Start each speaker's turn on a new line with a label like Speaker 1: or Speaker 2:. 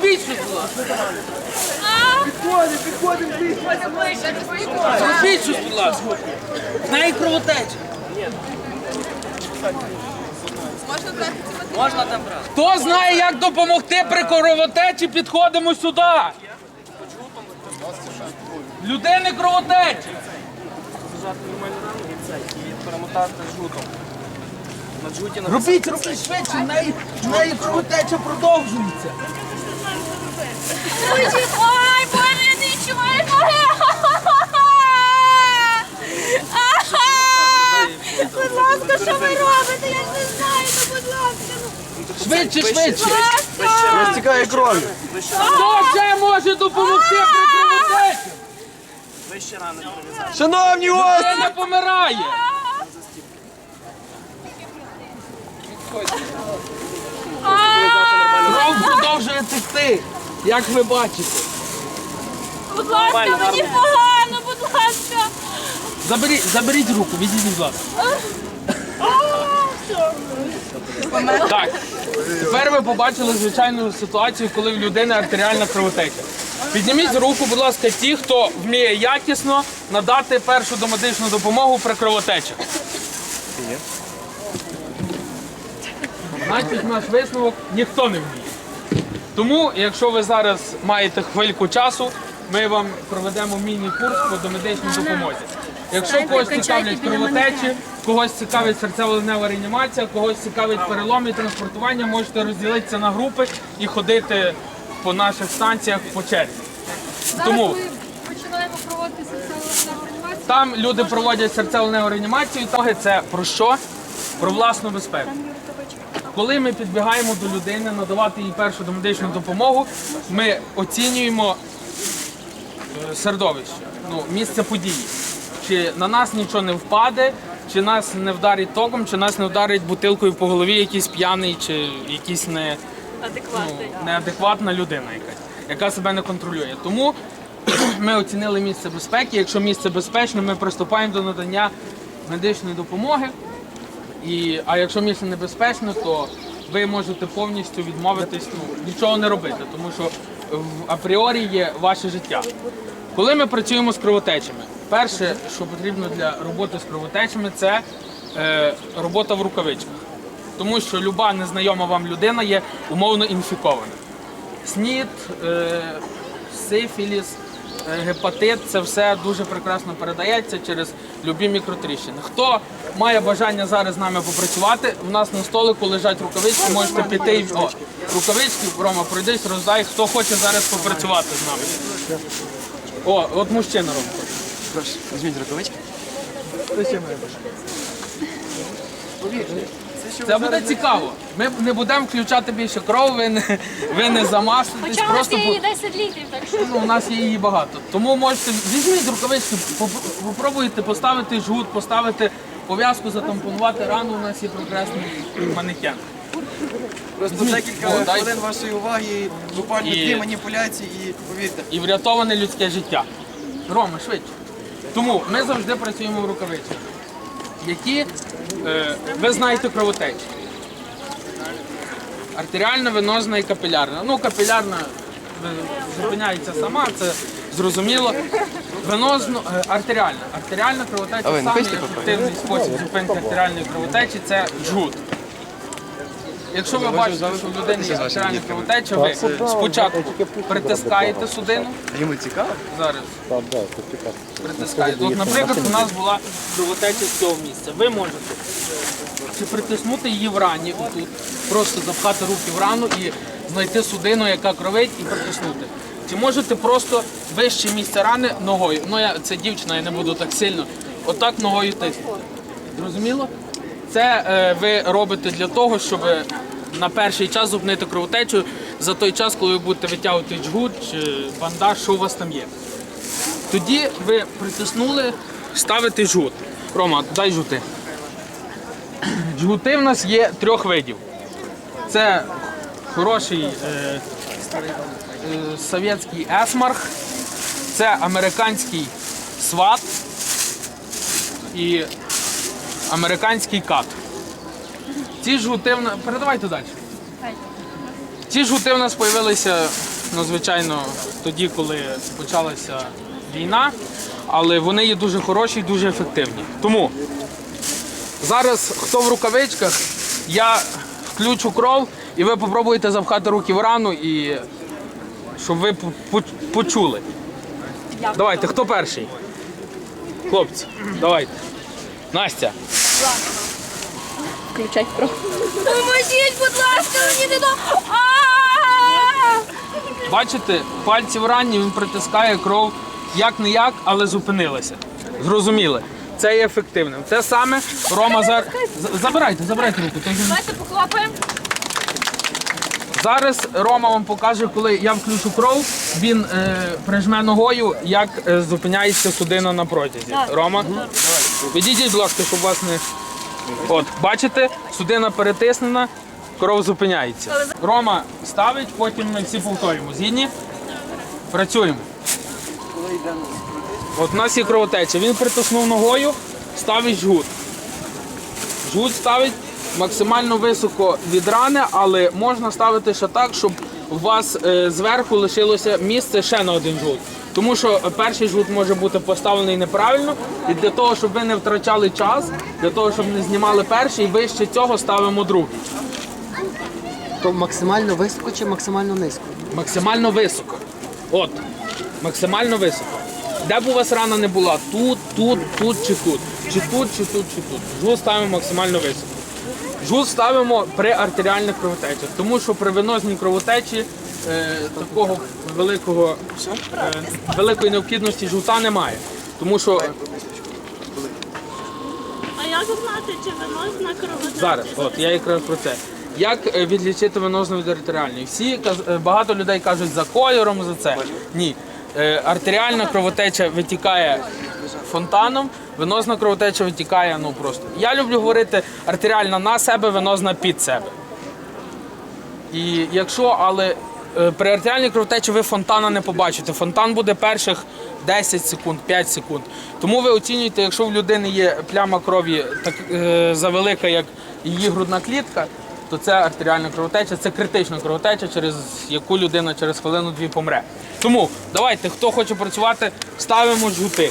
Speaker 1: Щось, будь.
Speaker 2: Підходимо, підходимо
Speaker 1: щось, будь ласка. В неї кровотеча.
Speaker 3: Можна там брати?
Speaker 1: Хто знає, як допомогти при кровотечі, підходимо сюди. Людини кровотеча.
Speaker 3: Зажати нормальну рану і перемотати жгутом.
Speaker 1: Робіть, робіть швидше, в в неї кровотеча продовжується.
Speaker 4: Ой, Боже, я не відчуваю! Будь ласка, що ви робите? Я ж не знаю, ну будь ласка. ну,
Speaker 1: Швидше, швидше.
Speaker 2: Розтікає кров'ю.
Speaker 1: Хто ще може допомогти при кровотечі?
Speaker 3: вище рани прив'язати.
Speaker 2: Шановні гості!
Speaker 1: не помирає. Кров продовжує текти, як ви бачите.
Speaker 4: Будь ласка, мені погано, будь ласка.
Speaker 1: Заберіть, заберіть руку, відійдіть, будь ласка. Так, тепер ви побачили звичайну ситуацію, коли в людини артеріальна кровотеча. Підніміть руку, будь ласка, ті, хто вміє якісно надати першу домедичну допомогу при кровотечах. Значить, наш висновок ніхто не вміє. Тому, якщо ви зараз маєте хвильку часу, ми вам проведемо міні-курс по домедичній допомозі. Якщо когось цікавлять кровотечі, когось цікавить серцево-легнева реанімація, когось цікавить перелом і транспортування, можете розділитися на групи і ходити по наших станціях по черзі. Тому
Speaker 5: починаємо проводити соціальну реанімацію.
Speaker 1: там люди проводять серцево-легневу реанімацію. Це про що? Про власну безпеку. Коли ми підбігаємо до людини, надавати їй першу домедичну допомогу, ми оцінюємо е, середовище, ну, місце події. Чи на нас нічого не впаде, чи нас не вдарить током, чи нас не вдарить бутилкою по голові якийсь п'яний, чи якийсь не, ну, неадекватна людина якась, яка себе не контролює. Тому ми оцінили місце безпеки. Якщо місце безпечне, ми приступаємо до надання медичної допомоги. І, а якщо місце небезпечне, то ви можете повністю відмовитись, ну, нічого не робити, тому що в апріорі є ваше життя. Коли ми працюємо з кровотечами, перше, що потрібно для роботи з кровотечами, це е, робота в рукавичках. Тому що люба незнайома вам людина є умовно інфікована. СНІД, е, сифіліс, гепатит це все дуже прекрасно передається через любі мікротріщини. Хто має бажання зараз з нами попрацювати? У нас на столику лежать рукавички, можете піти і о, рукавички, Рома, пройдись, роздай. Хто хоче зараз попрацювати з нами? О, от мужчина Рома.
Speaker 2: Прошу, візьміть рукавички.
Speaker 1: Це буде цікаво. Ми не будемо включати більше кров, ви не, ви не замаститесь.
Speaker 4: Хоча у нас
Speaker 1: Просто
Speaker 4: є її 10 літрів, так що.
Speaker 1: Ну, у нас є її багато. Тому можете візьміть рукавички, поп- попробуйте поставити жгут, поставити пов'язку, затампонувати рану. У нас є прекрасний манекен.
Speaker 2: Просто декілька
Speaker 1: О, дай.
Speaker 2: хвилин вашої уваги, буквально
Speaker 1: І-
Speaker 2: дві маніпуляції і повірте.
Speaker 1: І врятоване людське життя. Рома, швидше. Тому ми завжди працюємо в рукавичках, які ви знаєте кровотечі. Артеріальна, венозна і капілярна. Ну, капілярна е, зупиняється сама, це зрозуміло. Венозно, е, артеріальна. Артеріальна кровотеча
Speaker 2: хочете
Speaker 1: ефективний спосіб зупинки артеріальної кровотечі це жгут. Якщо ви бачите, що в людини є артеріальна кровотеча, ви спочатку притискаєте судину,
Speaker 2: Йому цікаво?
Speaker 1: зараз притискаєте. От, наприклад, у нас була кровотеча з цього місця. Ви можете чи притиснути її в рані, отут, просто запхати руки в рану і знайти судину, яка кровить, і притиснути. Чи можете просто вище місце рани ногою? Ну, я це дівчина, я не буду так сильно. Отак ногою тиснути. Зрозуміло? Це е, ви робите для того, щоб на перший час зупинити кровотечу за той час, коли ви будете витягувати джгут чи бандаж, що у вас там є. Тоді ви притиснули, ставите жгут. Рома, дай жути. Джгути в нас є трьох видів. Це хороший е, е, совєтський есмарх, це американський сват і американський кат. Ці жгути в нас... Передавайте далі. Ці жгути в нас з'явилися, ну, звичайно, тоді, коли почалася війна, але вони є дуже хороші і дуже ефективні. Тому зараз, хто в рукавичках, я включу кров, і ви попробуєте запхати руки в рану, і щоб ви по- по- почули. Давайте, хто перший? Хлопці, давайте. Настя.
Speaker 4: Поможіть, будь ласка, мені не до.
Speaker 1: Бачите, пальці в рані, він притискає кров як не як, але зупинилася. Зрозуміли. Це є ефективним. Те саме Рома зараз. Забирайте, забирайте руку.
Speaker 5: Давайте похлопаємо.
Speaker 1: Зараз Рома вам покаже, коли я включу кров, він е, прижме ногою, як е, зупиняється судина на протязі. Рома, відійдіть, будь ласка, щоб вас не. От, бачите, судина перетиснена, кров зупиняється. Рома ставить, потім ми всі повторюємо. Згідні? Працюємо. От у нас є кровотеча. Він притиснув ногою, ставить жгут. Жгут ставить максимально високо від рани, але можна ставити ще так, щоб у вас е, зверху лишилося місце ще на один жгут. Тому що перший жгут може бути поставлений неправильно, і для того, щоб ви не втрачали час, для того, щоб не знімали перший, вище цього ставимо другий.
Speaker 6: То максимально високо чи максимально низько?
Speaker 1: Максимально високо. От, максимально високо. Де б у вас рана не була? Тут, тут, тут чи тут. Чи тут, чи тут, чи тут. Жгут ставимо максимально високо. Жгут ставимо при артеріальних кровотечах, тому що при венозній кровотечі е, такого великого, е, великої необхідності жгута немає. Тому що
Speaker 7: А як знати, чи виносна кровотеча?
Speaker 1: Зараз, от я якраз про це. Як е, відлічити венозну від артеріальної? Всі каз- е, багато людей кажуть за кольором, за це. Ні. Е, Артеріальна кровотеча витікає фонтаном, венозна кровотеча витікає ну просто. Я люблю говорити артеріальна на себе, венозна під себе. І якщо, але е, при артеріальній кровотечі ви фонтана не побачите. Фонтан буде перших 10 секунд, 5 секунд. Тому ви оцінюєте, якщо в людини є пляма крові так е, завелика, як її грудна клітка, то це артеріальна кровотеча, це критична кровотеча, через яку людина через хвилину-дві помре. Тому давайте, хто хоче працювати, ставимо жгути.